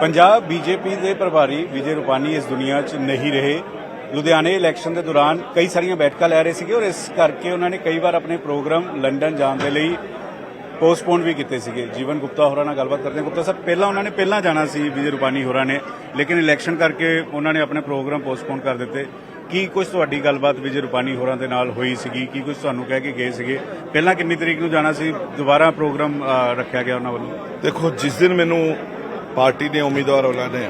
Punjab BJP ਦੇ ਪ੍ਰਭਾਰੀ ਵਿਜੇ ਰੂਪਾਨੀ ਇਸ ਦੁਨੀਆ 'ਚ ਨਹੀਂ ਰਹੇ। ਲੁਧਿਆਣੇ ਇਲੈਕਸ਼ਨ ਦੇ ਦੌਰਾਨ ਕਈ ਸਾਰੀਆਂ ਬੈਠਕਾਂ ਲੈ ਰਹੇ ਸੀਗੇ ਔਰ ਇਸ ਕਰਕੇ ਉਹਨਾਂ ਨੇ ਕਈ ਵਾਰ ਆਪਣੇ ਪ੍ਰੋਗਰਾਮ ਲੰਡਨ ਜਾਣ ਦੇ ਲਈ ਪੋਸਟਪੋਨ ਵੀ ਕੀਤੇ ਸੀਗੇ। ਜੀਵਨ ਗੁਪਤਾ ਹੋਰਾਂ ਨਾਲ ਗੱਲਬਾਤ ਕਰਦੇ ਗੁਪਤਾ ਸਾਹਿਬ, ਪਹਿਲਾਂ ਉਹਨਾਂ ਨੇ ਪਹਿਲਾਂ ਜਾਣਾ ਸੀ ਵਿਜੇ ਰੂਪਾਨੀ ਹੋਰਾਂ ਨੇ, ਲੇਕਿਨ ਇਲੈਕਸ਼ਨ ਕਰਕੇ ਉਹਨਾਂ ਨੇ ਆਪਣੇ ਪ੍ਰੋਗਰਾਮ ਪੋਸਟਪੋਨ ਕਰ ਦਿੱਤੇ। ਕੀ ਕੁਝ ਤੁਹਾਡੀ ਗੱਲਬਾਤ ਵਿਜੇ ਰੂਪਾਨੀ ਹੋਰਾਂ ਦੇ ਨਾਲ ਹੋਈ ਸੀਗੀ? ਕੀ ਕੁਝ ਤੁਹਾਨੂੰ ਕਹਿ ਕੇ ਗਏ ਸੀਗੇ? ਪਹਿਲਾਂ ਕਿੰਨੀ ਤਰੀਕ ਨੂੰ ਜਾਣਾ ਸੀ? ਦੁਬਾਰਾ ਪ੍ਰੋਗਰਾਮ ਰੱਖਿਆ ਗਿਆ ਉਹਨਾਂ ਵੱਲੋਂ? ਦੇਖੋ, ਜਿਸ ਦਿਨ ਮੈਨੂੰ ਪਾਰਟੀ ਨੇ ਉਮੀਦਵਾਰ ਐਲਾਨਿਆ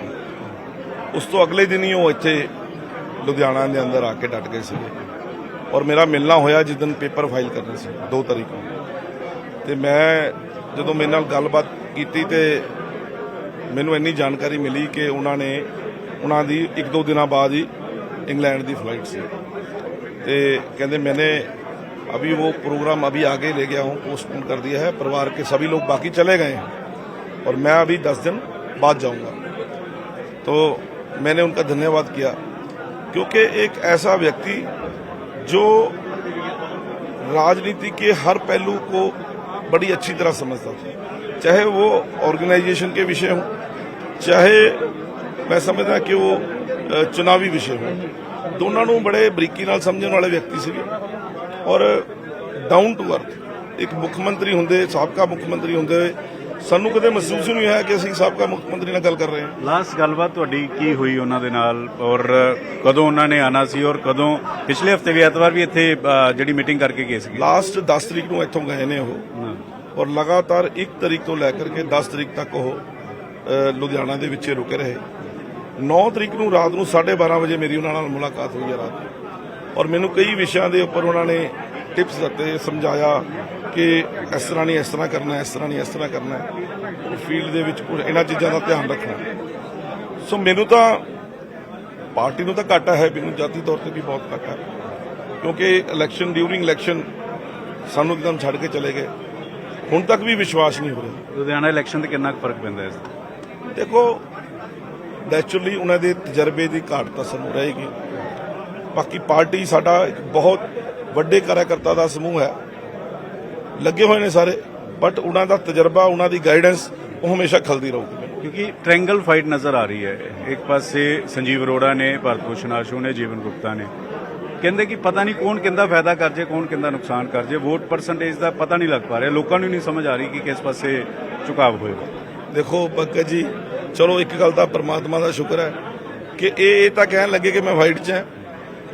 ਉਸ ਤੋਂ ਅਗਲੇ ਦਿਨ ਹੀ ਉਹ ਇੱਥੇ ਲੁਧਿਆਣਾ ਦੇ ਅੰਦਰ ਆ ਕੇ ਡਟ ਗਏ ਸੀਗੇ ਔਰ ਮੇਰਾ ਮਿਲਣਾ ਹੋਇਆ ਜਿਸ ਦਿਨ ਪੇਪਰ ਫਾਈਲ ਕਰਨੇ ਸੀ 2 ਤਰੀਕ ਨੂੰ ਤੇ ਮੈਂ ਜਦੋਂ ਮੇਰੇ ਨਾਲ ਗੱਲਬਾਤ ਕੀਤੀ ਤੇ ਮੈਨੂੰ ਇੰਨੀ ਜਾਣਕਾਰੀ ਮਿਲੀ ਕਿ ਉਹਨਾਂ ਨੇ ਉਹਨਾਂ ਦੀ ਇੱਕ ਦੋ ਦਿਨਾਂ ਬਾਅਦ ਹੀ ਇੰਗਲੈਂਡ ਦੀ ਫਲਾਈਟ ਸੀ ਤੇ ਕਹਿੰਦੇ मैंने अभी वो प्रोग्राम अभी आगे ले गया हूँ पोस्टपोन कर दिया है परिवार के सभी लोग बाकी चले गए हैं और मैं अभी दस दिन बाद जाऊंगा तो मैंने उनका धन्यवाद किया क्योंकि एक ऐसा व्यक्ति जो राजनीति के हर पहलू को बड़ी अच्छी तरह समझता था चाहे वो ऑर्गेनाइजेशन के विषय हों ਚਾਹੇ ਮੈਂ ਸਮਝਦਾ ਕਿ ਉਹ ਚੁਣਾਵੀ ਵਿਸ਼ੇ ਹੋ ਦੋਨਾਂ ਨੂੰ ਬੜੇ ਬਰੀਕੀ ਨਾਲ ਸਮਝਣ ਵਾਲੇ ਵਿਅਕਤੀ ਸੀਗੇ ਔਰ ਡਾਊਨ ਟੂ ਅਰਥ ਇੱਕ ਮੁੱਖ ਮੰਤਰੀ ਹੁੰਦੇ ਸਾਬਕਾ ਮੁੱਖ ਮੰਤਰੀ ਹੁੰਦੇ ਸਾਨੂੰ ਕਦੇ ਮਹਿਸੂਸ ਨਹੀਂ ਹੋਇਆ ਕਿ ਅਸੀਂ ਸਾਬਕਾ ਮੁੱਖ ਮੰਤਰੀ ਨਾਲ ਗੱਲ ਕਰ ਰਹੇ ਹਾਂ। ਲਾਸਟ ਗੱਲਬਾਤ ਤੁਹਾਡੀ ਕੀ ਹੋਈ ਉਹਨਾਂ ਦੇ ਨਾਲ? ਔਰ ਕਦੋਂ ਉਹਨਾਂ ਨੇ ਆਣਾ ਸੀ ਔਰ ਕਦੋਂ ਪਿਛਲੇ ਹਫ਼ਤੇ ਵੀ ਐਤਵਾਰ ਵੀ ਇੱਥੇ ਜਿਹੜੀ ਮੀਟਿੰਗ ਕਰਕੇ ਗਏ ਸੀਗੇ? ਲਾਸਟ 10 ਤਰੀਕ ਨੂੰ ਇੱਥੋਂ ਗਏ ਨੇ ਉਹ। ਔਰ ਲਗਾਤਾਰ 1 ਤਰੀਕ ਤੋਂ ਲੈ ਕਰਕੇ 10 ਤਰੀਕ ਤੱਕ ਉਹ ਲੁਧਿਆਣਾ ਦੇ ਵਿੱਚ ਰੁਕੇ ਰਹੇ। 9 ਤਰੀਕ ਨੂੰ ਰਾਤ ਨੂੰ 12:30 ਵਜੇ ਮੇਰੀ ਉਹਨਾਂ ਨਾਲ ਮੁਲਾਕਾਤ ਹੋਈ ਹੈ ਰਾਤ। ਔਰ ਮੈਨੂੰ ਕਈ ਵਿਸ਼ਿਆਂ ਦੇ ਉੱਪਰ ਉਹਨਾਂ ਨੇ ਟਿਪਸ ਦਿੱਤੇ ਸਮਝਾਇਆ ਕਿ ਇਸ ਤਰ੍ਹਾਂ ਨਹੀਂ ਇਸ ਤਰ੍ਹਾਂ ਕਰਨਾ ਇਸ ਤਰ੍ਹਾਂ ਨਹੀਂ ਇਸ ਤਰ੍ਹਾਂ ਕਰਨਾ। ਫੀਲਡ ਦੇ ਵਿੱਚ ਕੁਝ ਇਹਨਾਂ ਚੀਜ਼ਾਂ ਦਾ ਧਿਆਨ ਰੱਖਣਾ। ਸੋ ਮੈਨੂੰ ਤਾਂ ਪਾਰਟੀ ਨੂੰ ਤਾਂ ਘਾਟਾ ਹੈ ਮੈਨੂੰ ਜਾਤੀ ਤੌਰ ਤੇ ਵੀ ਬਹੁਤ ਘਾਟਾ ਕਿਉਂਕਿ ਇਲੈਕਸ਼ਨ ਡਿਊਰਿੰਗ ਇਲੈਕਸ਼ਨ ਸਾਨੂੰ ਇੱਕਦਮ ਛੱਡ ਕੇ ਚਲੇ ਗਏ। ਹੁਣ ਤੱਕ ਵੀ ਵਿਸ਼ਵਾਸ ਨਹੀਂ ਹੋ ਰਿਹਾ। ਲੁਧਿਆਣਾ ਇਲੈਕਸ਼ਨ ਤੇ ਕਿੰਨਾ ਕੁ ਫ਼ਰਕ ਪੈਂਦਾ ਹੈ ਇਸ? ਦੇਖੋ ਨੈਚੁਰਲੀ ਉਹਨਾਂ ਦੇ ਤਜਰਬੇ ਦੀ ਘਾਟ ਤਾਂ ਸਾਨੂੰ ਰਹੇਗੀ। ਬਾਕੀ ਪਾਰਟੀ ਸਾਡਾ ਇੱਕ ਬਹੁਤ ਵੱਡੇ ਕਾਰਜਕਰਤਾ ਦਾ ਸਮੂਹ ਹੈ। ਲੱਗੇ ਹੋਏ ਨੇ ਸਾਰੇ ਬਟ ਉਹਨਾਂ ਦਾ ਤਜਰਬਾ ਉਹਨਾਂ ਦੀ ਗਾਈਡੈਂਸ ਉਹ ਹਮੇਸ਼ਾ ਖਲਦੀ ਰਹੂਗੀ। ਕਿਉਂਕਿ ਟ੍ਰੈਂਗਲ ਫਾਈਟ ਨਜ਼ਰ ਆ ਰਹੀ ਹੈ। ਇੱਕ ਪਾਸੇ ਸੰਜੀਵ ਅਰੋੜਾ ਨੇ ਭਾਰਤ ਭੂਸ਼ਣ ਆਸ਼ੂ ਨੇ ਜੀਵਨ ਗੁਪਤਾ ਨੇ। ਕਹਿੰਦੇ ਕਿ ਪਤਾ ਨਹੀਂ ਕੌਣ ਕਿੰਦਾ ਫਾਇਦਾ ਕਰ ਜੇ ਕੌਣ ਕਿੰਦਾ ਨੁਕਸਾਨ ਕਰ ਜੇ। ਵੋਟ ਪਰਸੈਂਟੇਜ ਦਾ ਪਤਾ ਨਹੀਂ ਲੱਗ ਪਾ ਰਿਹਾ। ਲੋਕਾਂ ਨੂੰ ਨਹੀਂ ਸਮਝ ਆ ਰਹੀ ਕਿ ਕਿਸ ਪਾਸੇ ਝੁਕਾਵ ਹੋਏਗਾ ਦੇਖੋ ਪੰਕਜ ਜੀ ਚਲੋ ਇੱਕ ਗੱਲ ਤਾਂ ਪ੍ਰਮਾਤਮਾ ਦਾ ਸ਼ੁਕਰ ਹੈ ਕਿ ਇਹ ਇਹ ਤਾਂ ਕਹਿਣ ਲੱਗੇ ਕਿ ਮੈਂ ਵਾਈਟ 'ਚ ਹਾਂ।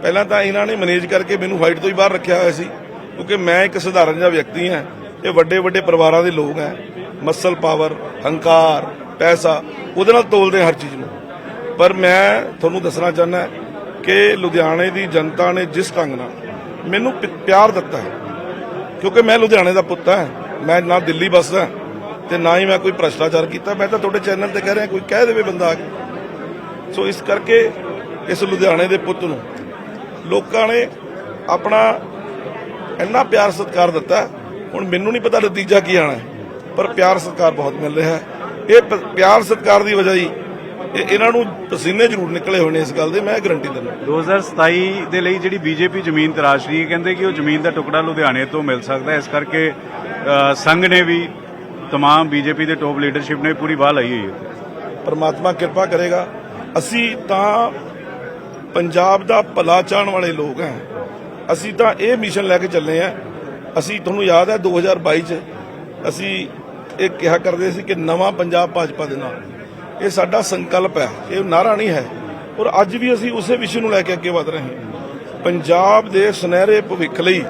ਪਹਿਲਾਂ ਤਾਂ ਇਹਨਾਂ ਨੇ ਮੈਨੇਜ ਕਰਕੇ ਮੈਨੂੰ ਵਾਈਟ ਤੋਂ ਹੀ ਬਾਹਰ ਰੱਖਿਆ ਹੋਇਆ ਸੀ, ਕਿਉਂਕਿ ਮੈਂ ਇੱਕ ਸਧਾਰਨ ਜਿਹਾ ਵਿਅਕਤੀ ਹਾਂ। ਇਹ ਵੱਡੇ ਵੱਡੇ ਪਰਿਵਾਰਾਂ ਦੇ ਲੋਕ ਹੈ। ਮਸਲ ਪਾਵਰ ਹੰਕਾਰ, ਪੈਸਾ, ਉਹਦੇ ਨਾਲ ਤੋਲਦੇ ਹਰ ਚੀਜ਼ ਨੂੰ। ਪਰ ਮੈਂ ਤੁਹਾਨੂੰ ਦੱਸਣਾ ਚਾਹੁੰਦਾ ਕਿ ਲੁਧਿਆਣੇ ਦੀ ਜਨਤਾ ਨੇ ਜਿਸ ਢੰਗ ਨਾਲ ਮੈਨੂੰ ਪਿਆਰ ਦਿੱਤਾ ਹੈ, ਕਿਉਂਕਿ ਮੈਂ ਲੁਧਿਆਣੇ ਦਾ ਪੁੱਤ ਹਾਂ, ਮੈਂ ਨਾ ਦਿੱਲੀ ਬਸਦਾ ਤੇ ਨਾ ਹੀ ਮੈਂ ਕੋਈ ਭ੍ਰਸ਼ਟਾਚਾਰ ਕੀਤਾ। ਮੈਂ ਤਾਂ ਤੁਹਾਡੇ ਚੈਨਲ ਤੇ ਕਹਿ ਰਿਹਾ, ਕੋਈ ਕਹਿ ਦੇਵੇ ਬੰਦਾ ਆ ਕੇ। ਸੋ ਇਸ ਕਰਕੇ ਇਸ ਲੁਧਿਆਣੇ ਦੇ ਪੁੱਤ ਨੂੰ ਲੋਕਾਂ ਨੇ ਆਪਣਾ ਇੰਨਾ ਪਿਆਰ ਸਤਿਕਾਰ ਦਿੱਤਾ ਹੁਣ ਮੈਨੂੰ ਨਹੀਂ ਪਤਾ ਨਤੀਜਾ ਕੀ ਆਣਾ ਹੈ, ਪਰ ਪਿਆਰ ਸਤਿਕਾਰ ਬਹੁਤ ਮਿਲ ਰਿਹਾ ਹੈ ਇਹ ਪ- ਪਿਆਰ ਸਤਿਕਾਰ ਦੀ ਵਜ੍ਹਾ ਹੀ ਇਹ- ਇਹਨਾਂ ਨੂੰ ਪਸੀਨੇ ਜ਼ਰੂਰ ਨਿਕਲੇ ਹੋਏ ਨੇ ਇਸ ਗੱਲ ਦੇ ਮੈਂ ਗਰੰਟੀ ਦਿੰਦਾ 2027 ਦੇ ਲਈ ਜਿਹੜੀ ਬੀਜੇਪੀ ਜ਼ਮੀਨ ਤਰਾਸ਼ ਰਹੀ ਹੈ ਕਹਿੰਦੇ ਕਿ ਉਹ ਜ਼ਮੀਨ ਦਾ ਟੁਕੜਾ ਲੁਧਿਆਣੇ ਤੋਂ ਮਿਲ ਸਕਦਾ ਹੈ ਇਸ ਕਰਕੇ ਅ, ਸੰਘ ਨੇ ਵੀ तमाम ਬੀਜੇਪੀ ਦੇ ਟੌਪ ਲੀਡਰਸ਼ਿਪ ਨੇ ਪੂਰੀ ਬਾਹ ਲਈ ਹੋਈ ਹੈ ਪਰਮਾਤਮਾ ਕਿਰਪਾ ਕਰੇਗਾ ਅਸੀਂ ਤਾਂ ਪੰਜਾਬ ਦਾ ਭਲਾ ਚਾਹਣ ਵਾਲੇ ਲੋਕ ਹਾਂ। ਅਸੀਂ ਤਾਂ ਇਹ ਮਿਸ਼ਨ ਲੈ ਕੇ ਚੱਲੇ ਆ ਅਸੀਂ, ਤੁਹਾਨੂੰ ਯਾਦ ਹੈ 2022 ਚ ਅਸੀਂ ਇਹ ਕਿਹਾ ਕਰਦੇ ਸੀ ਕਿ ਨਵਾਂ ਪੰਜਾਬ ਭਾਜਪਾ ਦੇ ਨਾਲ। ਇਹ ਸਾਡਾ ਸੰਕਲਪ ਹੈ। ਇਹ ਨਾਰਾ ਨਹੀਂ ਹੈ। ਔਰ ਅੱਜ ਵੀ ਅਸੀਂ ਉਸੇ ਵਿਸ਼ੇ ਨੂੰ ਲੈ ਕੇ ਅੱਗੇ ਵਧ ਰਹੇ ਹਾਂ। ਪੰਜਾਬ ਦੇ ਸੁਨਹਿਰੇ ਭਵਿੱਖ ਲਈ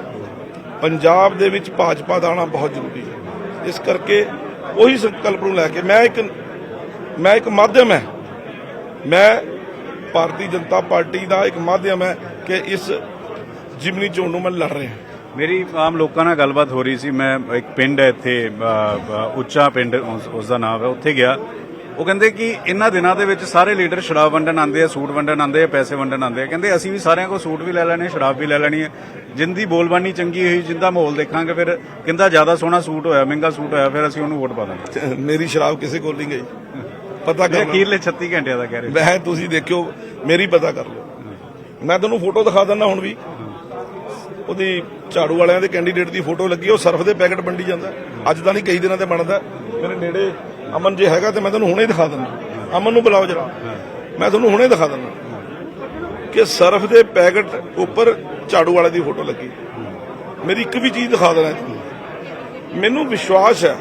ਪੰਜਾਬ ਦੇ ਵਿੱਚ ਭਾਜਪਾ ਦਾ ਆਉਣਾ ਬਹੁਤ ਜ਼ਰੂਰੀ ਹੈ। ਇਸ ਕਰਕੇ ਉਹੀ ਸੰਕਲਪ ਨੂੰ ਲੈ ਕੇ ਮੈਂ ਇੱਕ ਮੈਂ ਇੱਕ ਮਾਧਿਅਮ ਹੈ। ਮੈਂ ਭਾਰਤੀ ਜਨਤਾ ਪਾਰਟੀ ਦਾ ਇੱਕ ਮਾਧਿਅਮ ਹੈ ਕਿ ਇਸ ਜਿਮਨੀ ਚੋਣ ਨੂੰ ਮੈਂ ਲੜ ਰਿਹਾ। ਮੇਰੀ ਆਮ ਲੋਕਾਂ ਨਾਲ ਗੱਲਬਾਤ ਹੋ ਰਹੀ ਸੀ। ਮੈਂ ਇੱਕ ਪਿੰਡ ਹੈ ਇੱਥੇ ਉੱਚਾ ਪਿੰਡ ਉਸ ਉਸ ਦਾ ਨਾਮ ਹੈ ਉੱਥੇ ਗਿਆ। ਉਹ ਕਹਿੰਦੇ ਕਿ ਇਹਨਾਂ ਦਿਨਾਂ ਦੇ ਵਿੱਚ ਸਾਰੇ ਲੀਡਰ ਸ਼ਰਾਬ ਵੰਡਣ ਆਉਂਦੇ ਆ ਸੂਟ ਵੰਡਣ ਆਉਂਦੇ ਆ ਪੈਸੇ ਵੰਡਣ ਆਉਂਦੇ ਆ। ਕਹਿੰਦੇ ਅਸੀਂ ਵੀ ਸਾਰਿਆਂ ਕੋਲ ਸੂਟ ਵੀ ਲੈ ਲੈਣੇ ਸ਼ਰਾਬ ਵੀ ਲੈ ਲੈਣੀ ਹੈ। ਜਿੰਦੀ ਬੋਲਬਾਨੀ ਚੰਗੀ ਹੋਈ ਜਿੰਦਾ ਮਾਹੌਲ ਦੇਖਾਂਗੇ ਫਿਰ ਕਿੰਦਾ ਜ਼ਿਆਦਾ ਸੋਹਣਾ ਸੂਟ ਹੋਇਆ ਮਹਿੰਗਾ ਸੂਟ ਹੋਇਆ ਫਿਰ ਅਸੀਂ ਉਹਨੂੰ ਵੋਟ ਪਾ ਦਾਂਗੇ। ਮੇਰੀ ਸ਼ਰਾਬ ਕਿਸੇ ਕੋਲ ਨਹੀਂ ਗਈ। ਪਤਾ ਕਰ ਅਖੀਰਲੇ 36 ਘੰਟਿਆਂ ਦਾ ਕਹਿ ਰਹੇ ਮੈਂ ਤੁਸੀਂ ਦੇਖਿਓ ਮੇਰੀ ਪਤਾ ਕਰ ਲਓ। ਮੈਂ ਤੁਹਾਨੂੰ ਫੋਟੋ ਦਿਖਾ ਦਿੰਦਾ ਹੁਣ ਵੀ। ਉਹਦੀ ਝਾੜੂ ਵਾਲਿਆਂ ਦੇ ਕੈਂਡੀਡੇਟ ਦੀ ਫੋਟੋ ਲੱਗੀ ਉਹ ਸਰਫ ਦੇ ਪੈਕਟ ਵੰਡੀ ਜਾਂਦਾ। ਅੱਜ ਤਾਂ ਨਹੀਂ ਕਈ ਦਿਨਾਂ ਤੇ ਬਣਦਾ। ਮੇਰੇ ਨੇੜੇ ਅਮਨ ਜੇ ਹੈਗਾ ਤੇ ਮੈਂ ਤੁਹਾਨੂੰ ਹੁਣੇ ਦਿਖਾ ਦਿੰਦਾ। ਅਮਨ ਨੂੰ ਬੁਲਾਓ ਜਰਾ। ਮੈਂ ਤੁਹਾਨੂੰ ਹੁਣੇ ਦਿਖਾ ਦਿੰਦਾ। ਕਿ ਸਰਫ ਦੇ ਪੈਕਟ ਉੱਪਰ ਝਾੜੂ ਵਾਲੇ ਦੀ ਫੋਟੋ ਲੱਗੀ। ਮੇਰੀ ਇੱਕ ਵੀ ਚੀਜ਼ ਦਿਖਾ ਦੇਣਾ। ਮੈਨੂੰ ਵਿਸ਼ਵਾਸ ਹੈ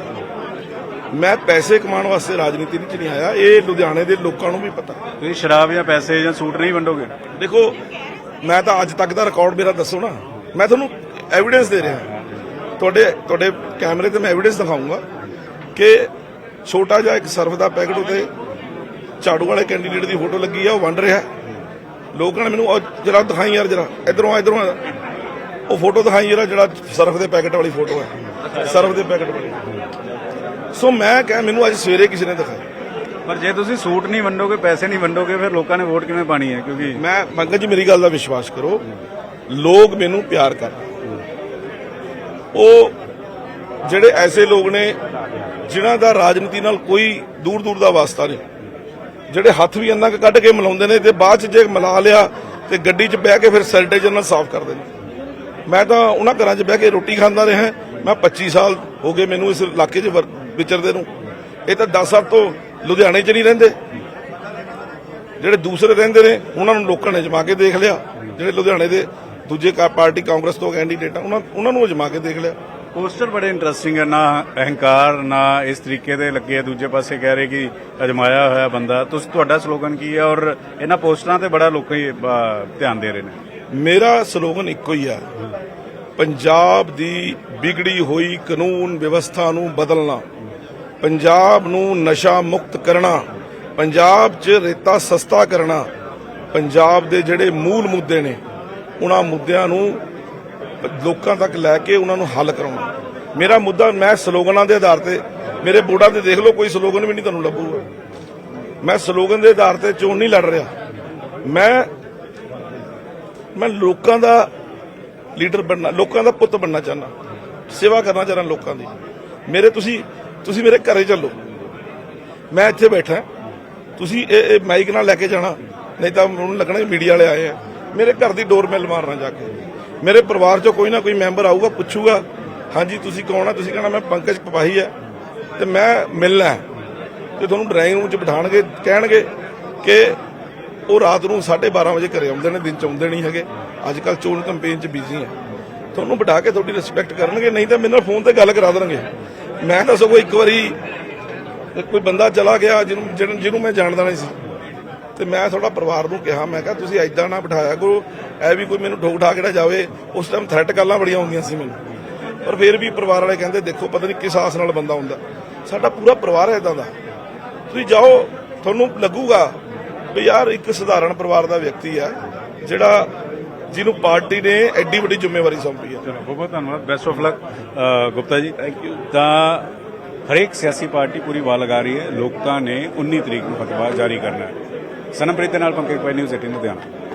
ਮੈਂ ਪੈਸੇ ਕਮਾਉਣ ਵਾਸਤੇ ਰਾਜਨੀਤੀ ਵਿੱਚ ਨਹੀਂ ਆਇਆ। ਇਹ ਲੁਧਿਆਣੇ ਦੇ ਲੋਕਾਂ ਨੂੰ ਵੀ ਪਤਾ। ਤੁਸੀਂ ਸ਼ਰਾਬ ਜਾਂ ਪੈਸੇ ਜਾਂ ਸੂਟ ਨਹੀਂ ਵੰਡੋਗੇ? ਦੇਖੋ ਮੈਂ ਤਾਂ ਅੱਜ ਤੱਕ ਦਾ ਰਿਕਾਰਡ ਮੇਰਾ ਦੱਸੋ ਨਾ। ਮੈਂ ਤੁਹਾਨੂੰ ਐਵੀਡੈਂਸ ਦੇ ਰਿਹਾ। ਤੁਹਾਡੇ ਤੁਹਾਡੇ ਕੈਮਰੇ ਤੇ ਮੈਂ ਐਵੀਡੈਂਸ ਦਿਖਾਊਂਗਾ ਕਿ ਛੋਟਾ ਜਿਹਾ ਇੱਕ ਸਰਫ ਦਾ ਪੈਕਟ ਉਤੇ ਝਾੜੂ ਵਾਲੇ ਕੈਂਡੀਡੇਟ ਦੀ ਫੋਟੋ ਲੱਗੀ ਆ ਉਹ ਵੰਡ ਰਿਹਾ। ਲੋਕਾਂ ਨੇ ਮੈਨੂੰ ਜਰਾ ਦਿਖਾਈ ਯਾਰ ਜਰਾ। ਇਧਰੋਂ ਆ ਇਧਰੋਂ ਉਹ ਫੋਟੋ ਦਿਖਾਈ ਜਰਾ ਜਿਹੜਾ ਸਰਫ ਦੇ ਪੈਕਟ ਵਾਲੀ ਫੋਟੋ ਹੈ ਸਰਫ ਦੇ ਪੈਕਟ ਵਾਲੀ। ਸੋ ਮੈਂ ਕਿਹਾ ਮੈਨੂੰ ਅੱਜ ਸਵੇਰੇ ਕਿਸੇ ਨੇ ਦਿਖਾਈ ਪਰ ਜੇ ਤੁਸੀਂ ਸੂਟ ਨਹੀਂ ਵੰਡੋਗੇ ਪੈਸੇ ਨਹੀਂ ਵੰਡੋਗੇ ਫਿਰ ਲੋਕਾਂ ਨੇ ਵੋਟ ਕਿਵੇਂ ਪਾਣੀ ਹੈ? ਕਿਉਂਕਿ ਮੈਂ ਪੰਕਜ ਜੀ ਮੇਰੀ ਗੱਲ ਦਾ ਵਿਸ਼ਵਾਸ ਕਰੋ। ਲੋਕ ਮੈਨੂੰ ਪਿਆਰ ਕਰ ਉਹ ਜਿਹੜੇ ਐਸੇ ਲੋਕ ਨੇ ਜਿਨ੍ਹਾਂ ਦਾ ਰਾਜਨੀਤੀ ਨਾਲ ਕੋਈ ਦੂਰ ਦੂਰ ਦਾ ਵਾਸਤਾ ਨਹੀਂ। ਜਿਹੜੇ ਹੱਥ ਵੀ ਇੰਨਾ ਕੱਢ ਕੇ ਮਿਲਾਉਂਦੇ ਨੇ ਤੇ ਬਾਅਦ ਚ ਜੇ ਮਿਲਾ ਲਿਆ ਤੇ ਗੱਡੀ 'ਚ ਬਹਿ ਕੇ ਫਿਰ ਸੈਨੀਟਾਈਜ਼ਰ ਨਾਲ ਸਾਫ਼ ਕਰਦੇ ਨੇ। ਮੈਂ ਤਾਂ ਉਹਨਾਂ ਘਰਾਂ 'ਚ ਬਹਿ ਕੇ ਰੋਟੀ ਖਾਂਦਾ ਰਿਹਾ। ਮੈਂ 25 ਸਾਲ ਹੋ ਗਏ ਮੈਨੂੰ ਇਸ ਇਲਾਕੇ 'ਚ ਵਰ- ਵਿਚਰਦੇ ਨੂੰ। ਇਹ ਤਾਂ 10 ਸਾਲ ਤੋਂ ਲੁਧਿਆਣੇ 'ਚ ਨਹੀਂ ਰਹਿੰਦੇ। ਜਿਹੜੇ ਦੂਸਰੇ ਰਹਿੰਦੇ ਨੇ ਉਹਨਾਂ ਨੂੰ ਲੋਕਾਂ ਨੇ ਜਮਾ ਕੇ ਦੇਖ ਲਿਆ। ਜਿਹੜੇ ਲੁਧਿਆਣੇ ਦੇ ਦੂਜੇ ਕਾ ਪਾਰਟੀ ਕਾਂਗਰਸ ਤੋਂ ਕੈਂਡੀਡੇਟ ਆ ਉਹਨਾਂ ਉਹਨਾਂ ਨੂੰ ਜਮਾ ਕੇ ਦੇਖ ਲਿਆ। ਪੋਸਟਰ ਬੜੇ ਇੰਟਰਸਟਿੰਗ ਹੈ ਨਾ ਅਹੰਕਾਰ ਨਾ ਇਸ ਤਰੀਕੇ ਦੇ ਲੱਗੇ ਆ ਦੂਜੇ ਪਾਸੇ ਕਹਿ ਰਹੇ ਕਿ ਅਜਮਾਇਆ ਹੋਇਆ ਬੰਦਾ। ਤੁਸੀਂ ਤੁਹਾਡਾ ਸਲੋਗਨ ਕੀ ਹੈ ਔਰ ਇਹਨਾਂ ਪੋਸਟਰਾਂ ਤੇ ਬੜਾ ਲੋਕੀ ਧਿਆਨ ਦੇ ਰਹੇ ਨੇ। ਮੇਰਾ ਸਲੋਗਨ ਇੱਕੋ ਹੀ ਆ। ਪੰਜਾਬ ਦੀ ਵਿਗੜੀ ਹੋਈ ਕਾਨੂੰਨ ਵਿਵਸਥਾ ਨੂੰ ਬਦਲਣਾ। ਪੰਜਾਬ ਨੂੰ ਨਸ਼ਾ ਮੁਕਤ ਕਰਨਾ, ਪੰਜਾਬ 'ਚ ਰੇਤਾ ਸਸਤਾ ਕਰਨਾ, ਪੰਜਾਬ ਦੇ ਜਿਹੜੇ ਮੂਲ ਮੁੱਦੇ ਨੇ, ਉਹਨਾਂ ਮੁੱਦਿਆਂ ਨੂੰ ਲੋਕਾਂ ਤੱਕ ਲੈ ਕੇ ਉਹਨਾਂ ਨੂੰ ਹੱਲ ਕਰਾਉਣਾ। ਮੇਰਾ ਮੁੱਦਾ ਮੈਂ ਸਲੋਗਨਾਂ ਦੇ ਆਧਾਰ ਤੇ, ਮੇਰੇ ਬੋਰਡਾਂ ਤੇ ਦੇਖ ਲਓ, ਕੋਈ ਸਲੋਗਨ ਵੀ ਨਹੀਂ ਤੁਹਾਨੂੰ ਲੱਭੂਗਾ। ਮੈਂ ਸਲੋਗਨ ਦੇ ਆਧਾਰ ਤੇ ਚੋਣ ਨਹੀਂ ਲੜ ਰਿਹਾ। ਮੈਂ ਮੈਂ ਲੋਕਾਂ ਦਾ ਲੀਡਰ ਬਣਨਾ, ਲੋਕਾਂ ਦਾ ਪੁੱਤ ਬਣਨਾ ਚਾਹੁੰਦਾ। ਸੇਵਾ ਕਰਨਾ ਚਾਹੁੰਦਾ ਲੋਕਾਂ ਦੀ। ਮੇਰੇ ਤੁਸੀਂ ਤੁਸੀਂ ਮੇਰੇ ਘਰੇ ਚੱਲੋ। ਮੈਂ ਇੱਥੇ ਬੈਠਾ। ਤੁਸੀਂ ਇਹ ਇਹ ਮਾਈਕ ਨਾਲ ਲੈ ਕੇ ਜਾਣਾ। ਨਹੀਂ ਤਾਂ ਉਹਨੂੰ ਲੱਗਣਾ ਮੀਡੀਆ ਵਾਲੇ ਆਏ ਆ। ਮੇਰੇ ਘਰ ਦੀ ਡੋਰ ਮੈਲ ਮਾਰਨਾ ਜਾ ਕੇ। ਮੇਰੇ ਪਰਿਵਾਰ ਚੋਂ ਕੋਈ ਨਾ ਕੋਈ ਮੈਂਬਰ ਆਊਗਾ, ਪੁੱਛੂਗਾ, ਹਾਂਜੀ, ਤੁਸੀਂ ਕੌਣ ਆ? ਤੁਸੀਂ ਕਹਣਾ, ਮੈਂ ਪੰਕਜ ਪਪਾਹੀ ਆ। ਤੇ ਮੈਂ ਮਿਲਣਾ ਹੈ। ਤੇ ਤੁਹਾਨੂੰ ਡਰਾਈਵਿੰਗ ਰੂਮ 'ਚ ਬਿਠਾਣਗੇ, ਕਹਿਣਗੇ ਕਿ ਉਹ ਰਾਤ ਨੂੰ 12:30 ਵਜੇ ਘਰੇ ਆਉਂਦੇ ਨੇ, ਦਿਨ 'ਚ ਆਉਂਦੇ ਨਹੀਂ ਹੈਗੇ। ਅੱਜ ਕੱਲ ਚੋਣ ਕੈਂਪੇਨ 'ਚ ਬਿਜ਼ੀ ਆ। ਤੁਹਾਨੂੰ ਬਿਠਾ ਕੇ ਤੁਹਾਡੀ ਰਿਸਪੈਕਟ ਕਰਨਗੇ, ਨਹੀਂ ਤਾਂ ਮੇਰੇ ਨਾਲ ਫੋਨ ਤੇ ਗੱਲ ਕਰਾ ਦੇਣਗੇ। ਮੈਂ ਤਾਂ ਸਗੋਂ ਇੱਕ ਵਾਰੀ ਕੋਈ ਬੰਦਾ ਚਲਾ ਗਿਆ ਜਿਹਨੂੰ ਜਿਹਨੂੰ ਮੈਂ ਜਾਣਦਾ ਨਹੀਂ ਸੀ। ਤੇ ਮੈਂ ਥੋੜਾ ਪਰਿਵਾਰ ਨੂੰ ਕਿਹਾ, ਮੈਂ ਕਿਹਾ ਤੁਸੀਂ ਐਦਾਂ ਨਾ ਬਿਠਾਇਆ ਕਰੋ ਐ ਵੀ ਕੋਈ ਮੈਨੂੰ ਠੋਕ ਠਾ ਕਿਹੜਾ ਜਾਵੇ, ਉਸ ਟਾਈਮ ਥ੍ਰੈਟ ਗੱਲਾਂ ਬੜੀਆਂ ਹੁੰਦੀਆਂ ਸੀ ਮੈਨੂੰ। ਪਰ ਫਿਰ ਵੀ ਪਰਿਵਾਰ ਵਾਲੇ ਕਹਿੰਦੇ, ਦੇਖੋ ਪਤਾ ਨਹੀਂ ਕਿਸ ਆਸ ਨਾਲ ਬੰਦਾ ਹੁੰਦਾ। ਸਾਡਾ ਪੂਰਾ ਪਰਿਵਾਰ ਹੈ ਇਦਾਂ ਦਾ। ਤੁਸੀਂ ਜਾਓ, ਤੁਹਾਨੂੰ ਲੱਗੂਗਾ ਵੀ ਯਾਰ ਇੱਕ ਸਧਾਰਨ ਪਰਿਵਾਰ ਦਾ ਵਿਅਕਤੀ ਹੈ ਜਿਹੜਾ ਜਿਹਨੂੰ ਪਾਰਟੀ ਨੇ ਐਡੀ ਵੱਡੀ ਜ਼ਿੰਮੇਵਾਰੀ ਸੌਂਪੀ ਹੈ। ਚਲੋ ਬਹੁਤ ਬਹੁਤ ਧੰਨਵਾਦ। Best of luck Gupta ji. Thank you ਤਾਂ ਹਰੇਕ ਸਿਆਸੀ ਪਾਰਟੀ ਪੂਰੀ ਵਾਹ ਲਗਾ ਰਹੀ ਹੈ। ਲੋਕਾਂ ਨੇ 19 ਤਰੀਕ ਨੂੰ ਫਤਵਾ ਜਾਰੀ ਕਰਨਾ ਹੈ। ਸਨਮਪ੍ਰੀਤ ਦੇ ਨਾਲ ਪੰਕਜ ਪਾਈ ਨਿਊਜ਼ 18 ਲੁਧਿਆਣਾ।